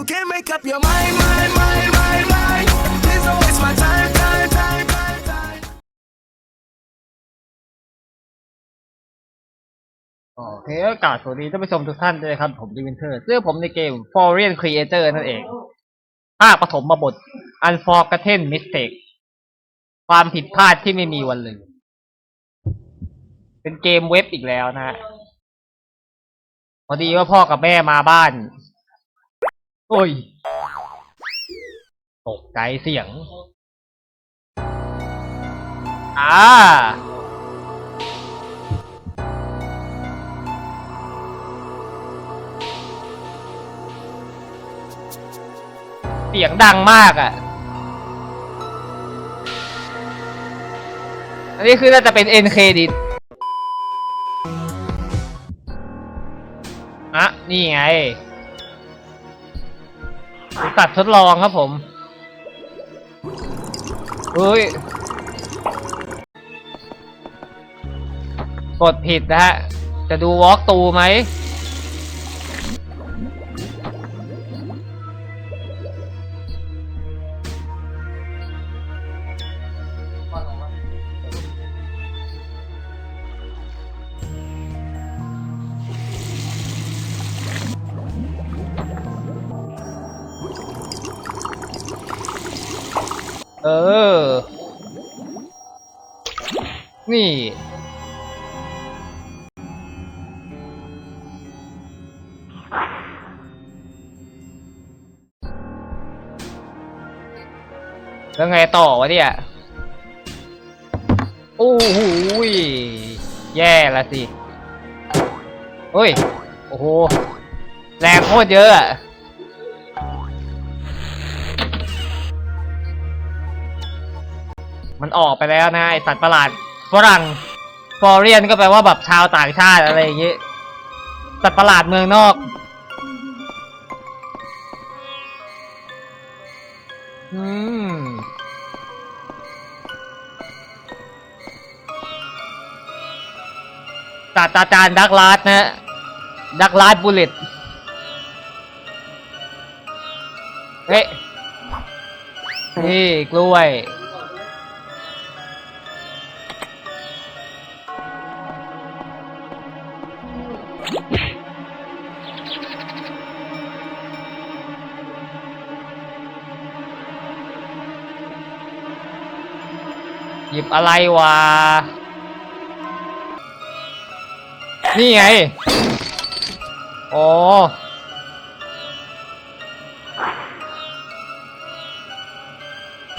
You can't make up your mind, mind, mind, mind, mind. Please don't waste my time, time, time, time, time. โอเคโอกล่าสสวัสดีท่านผู้ชมทุกท่านด้วยครับ ผมดีวินเทอร์ซึ่งผมในเกม Foreign Creator นั่นเอง ภาคปฐมบท Unforgotten Mistake ความผิดพลาดที่ไม่มีวันลืม เป็นเกมเว็บอีกแล้วนะฮะ พอดีว่าพ่อกับแม่มาบ้าน โอ้ย ตกใจเสียง อ่า เสียงดังมากอะ่ะ อันนี้คือน่าจะเป็นเอ็นเครดิตอะนี่ไง ตัดทดลองครับผมเฮ้ย กดผิดนะฮะ จะดูวอล์กตูไหม เออ นี่ แล้วไงต่อวะเนี่ย โอ้โหแย่ละสิ เฮ้ย โอ้โห แรงโคตรเยอะอะ มันออกไปแล้วนะไอสัตว์ประหลาดฝรั่งฟอเรียนก็แปลว่าแบบชาวต่างชาติอะไรอย่างงี้สัตว์ประหลาดเมืองนอกอืมศาสตราจารย์ดักลาสนะดักลาสบุลเลตเฮ้ยนี่กล้วย อะไรวะ นี่ไง โอ๋อ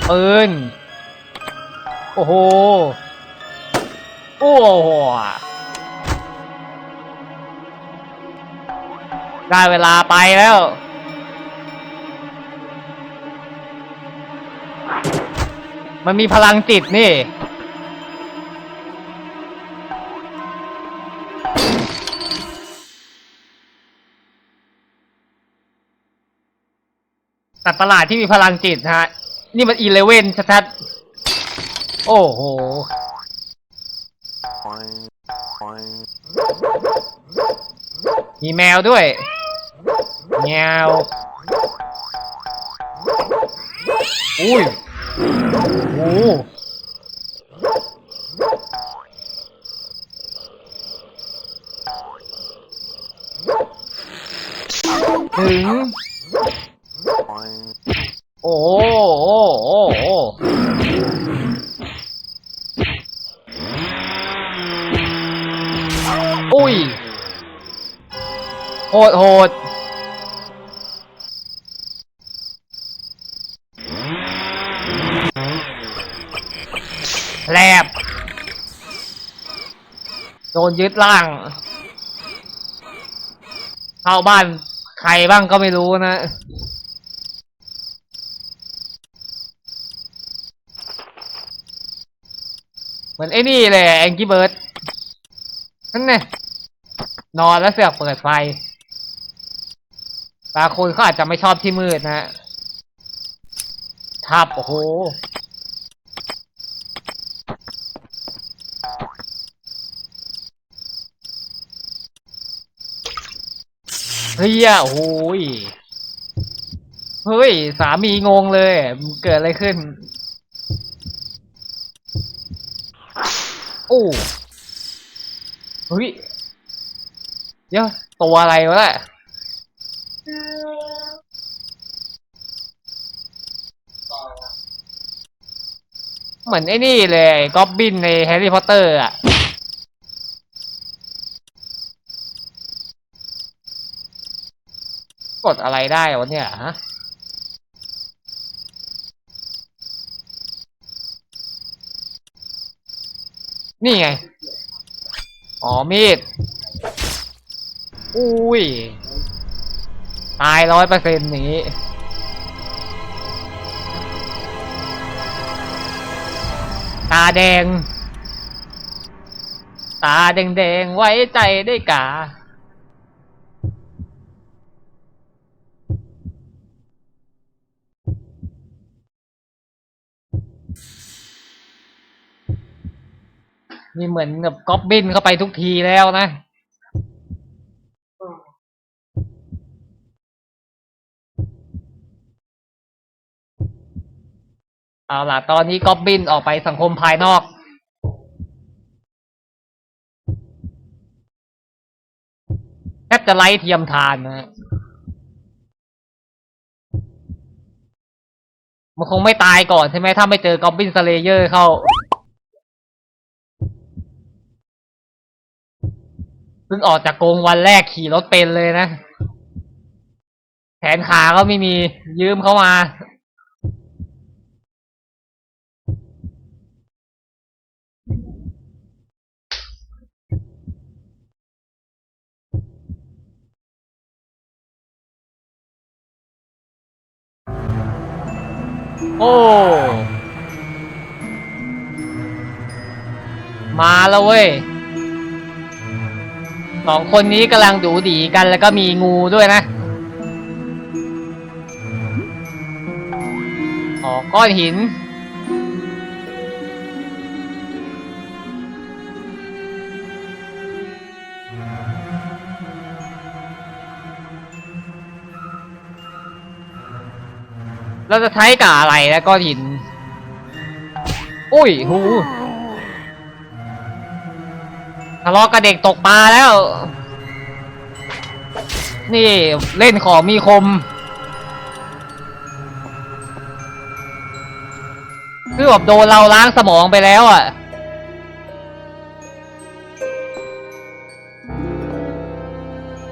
ปืน โอ้โห โอ้โห ได้เวลาไปแล้วมันมีพลังจิตนี่ สัตว์ประหลาดที่มีพลังจิตนะฮะ นี่มันอีเลเว่นชัดๆ โอ้โห มีแมวด้วย แมว อุ้ย โอ้ถึง ดโหดแลบโดนยึดร่าง เข้าบ้านใครบ้างก็ไม่รู้นะเหมือนไอ้นี่เลยแองกี้เบิร์ดนั่นไงนอนแล้วเสือกเปิดไฟ บางคนเขาอาจจะไม่ชอบที่มืดนะฮะทับโอ้โหเฮียโอ้ยเฮ้ย สามีงงเลย เกิดอะไรขึ้น โอ้เฮ้ยเดี๋ยวตัวอะไรวะ เหมือนไอ้นี่เลยก๊อบบินในแฮร์รี่พอตเตอร์อะกดอะไรได้วะเนี่ยฮะนี่ไง อ๋อ มีด อุ้ย ตายร้อยเปอร์เซ็นต์อย่างนี้ ตาแดง ตาแดงแดงไว้ใจได้กานี่เหมือนกับก๊อบบินเข้าไปทุกทีแล้วนะ เอาล่ะ ตอนนี้ก๊อบบินออกไปสังคมภายนอกแทบจะไล่เทียมทานนะฮะมันคงไม่ตายก่อนใช่ไหมถ้าไม่เจอกอบบินสเลเยอร์เข้า เพิ่งออกจากกงวันแรกขี่รถเป็นเลยนะ แขนขาก็ไม่มียืมเขามา โอ้ มาแล้วเว้ยสองคนนี้กำลังดูดีกันแล้วก็มีงูด้วยนะ อ๋อ ก้อนหิน เราจะใช้กับอะไรนะก้อนหิน อุ้ยหูทะเลาะกับเด็กตกปลาแล้ว นี่เล่นของมีคม คือแบบโดนเราล้างสมองไปแล้วอะ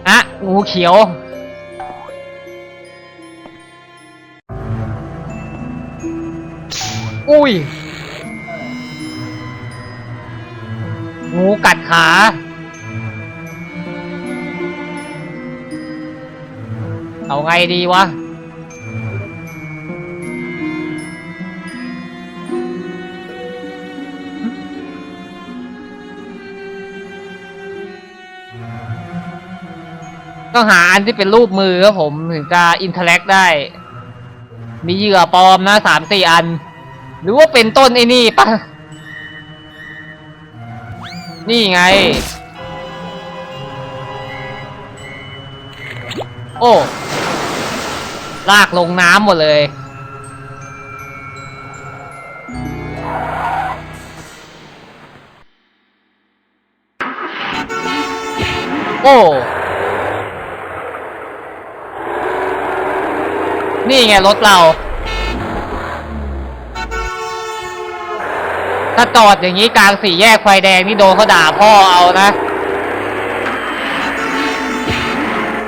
อะงูเขียว อุ้ย งูกัดขา เอาไงดีวะ ต้องหาอันที่เป็นรูปมือครับผม ถึงจะอินเทอร์แลกได้ มีเหยื่อปลอมนะสามสี่อัน หรือว่าเป็นต้นไอ้นี่ปะนี่ไง โอ้ ลากลงน้ำหมดเลย โอ้นี่ไงรถเรา ถ้าจอดอย่างนี้กลางสี่แยกไฟแดงนี่โดนเขาด่าพ่อเอานะ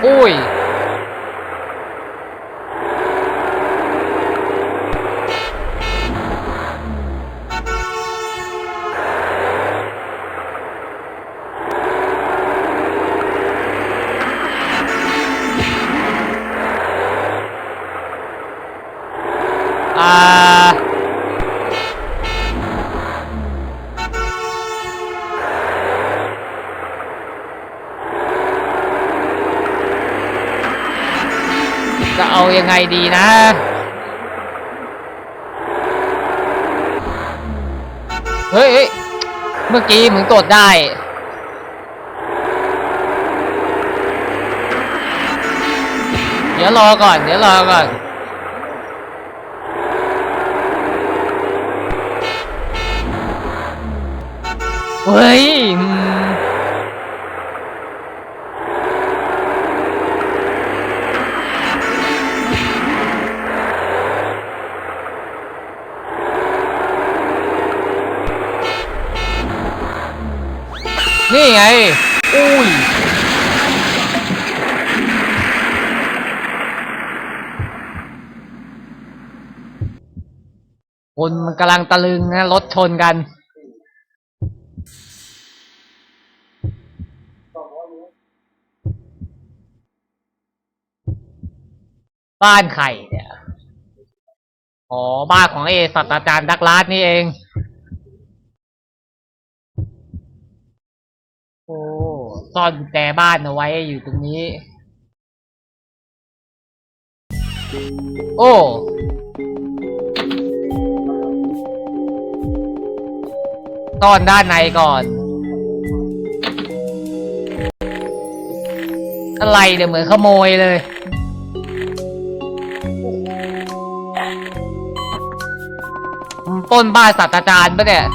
อุ้ย จะเอายังไงดีนะ เฮ้ย เมื่อกี้มึงตรวจได้เดี๋ยวรอก่อน เดี๋ยวรอก่อน เฮ้ย นี่ไง อุ้ย คนมันกำลังตะลึงนะรถชนกัน บ้านใครเนี่ย อ๋อ บ้านของเอศาสัตราจารย์ดักลาสนี่เอง โอ้ ซ่อนกุญแจบ้านเอาไว้อยู่ตรงนี้ โอ้ซ่อนด้านในก่อน อะไรเนี่ยวเหมือนขโมยเลยปล้นบ้านศาสตราจารย์ปะเนี่ย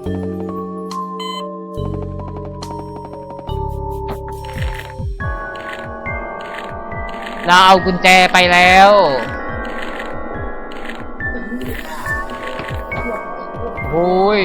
เราเอากุญแจไปแล้ว โอ้ย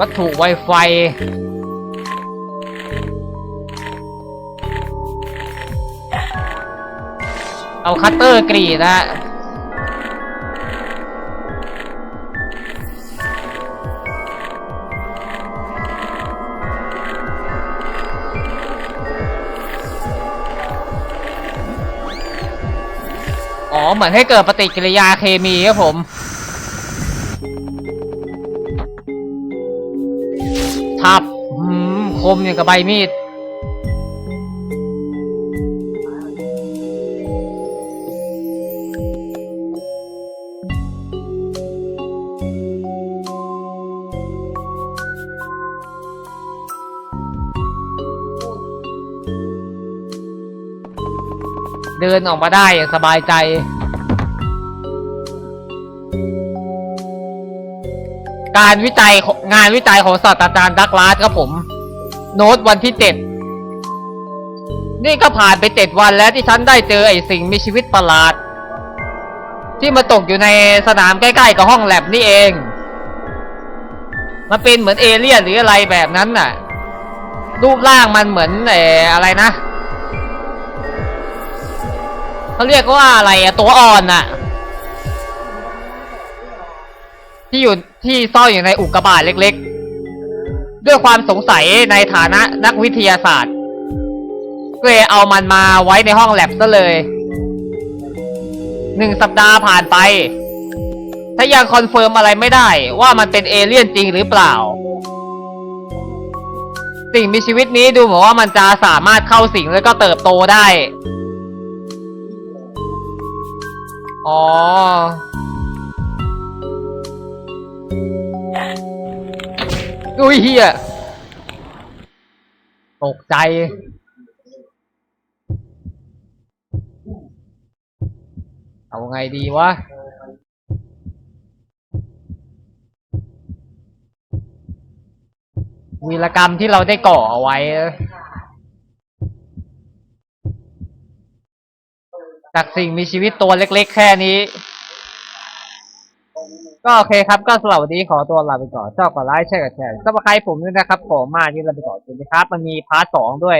วัตถุไวไฟ เอาคัตเตอร์กรีดนะอ๋อ เหมือนให้เกิดปฏิกิริยาเคมีครับผม มคมอย่างกับใบมีด เดินออกมาได้อย่างสบายใจการวิจัยงงานวิจัยของศาสตราจารย์ดักลาสครับผม โน้ตวันที่เจ็ดนี่ก็ผ่านไปเจ็ดวันแล้วที่ฉันได้เจอไอ้สิ่งมีชีวิตประหลาด ที่มาตกอยู่ในสนามใกล้ๆกับห้องแลบนี่เอง มันเป็นเหมือนเอเลี่ยนหรืออะไรแบบนั้นน่ะ รูปร่างมันเหมือนเอออะไรนะเขาเรียกว่าอะไรอะตัวอ่อนน่ะ ที่อยู่ที่ซ่อนอยู่ในอุกกาบาตเล็ก ๆ ด้วยความสงสัยในฐานะนักวิทยาศาสตร์ก็เลยเอามันมาไว้ในห้องแลบซะเลยหนึ่งสัปดาห์ผ่านไป ถ้ายังคอนเฟิร์มอะไรไม่ได้ว่ามันเป็นเอเลี่ยนจริงหรือเปล่า สิ่งมีชีวิตนี้ดูเหมือนว่ามันจะสามารถเข้าสิงแล้วก็เติบโตได้ อ๋อ อุ้ยเฮียตกใจ เอาไงดีวะ วีรกรรมที่เราได้ก่อเอาไว้ จากสิ่งมีชีวิตตัวเล็กๆแค่นี้ ก็โอเคครับก็สำหรับวันนี้ขอตัวลาไปก่อนชอบกดไลค์แชร์กดแชร์ซับใครผมด้วยนะครับขอมาที่ลาไปก่อนสวัสดีครับ มันมีพาร์ทสองด้วย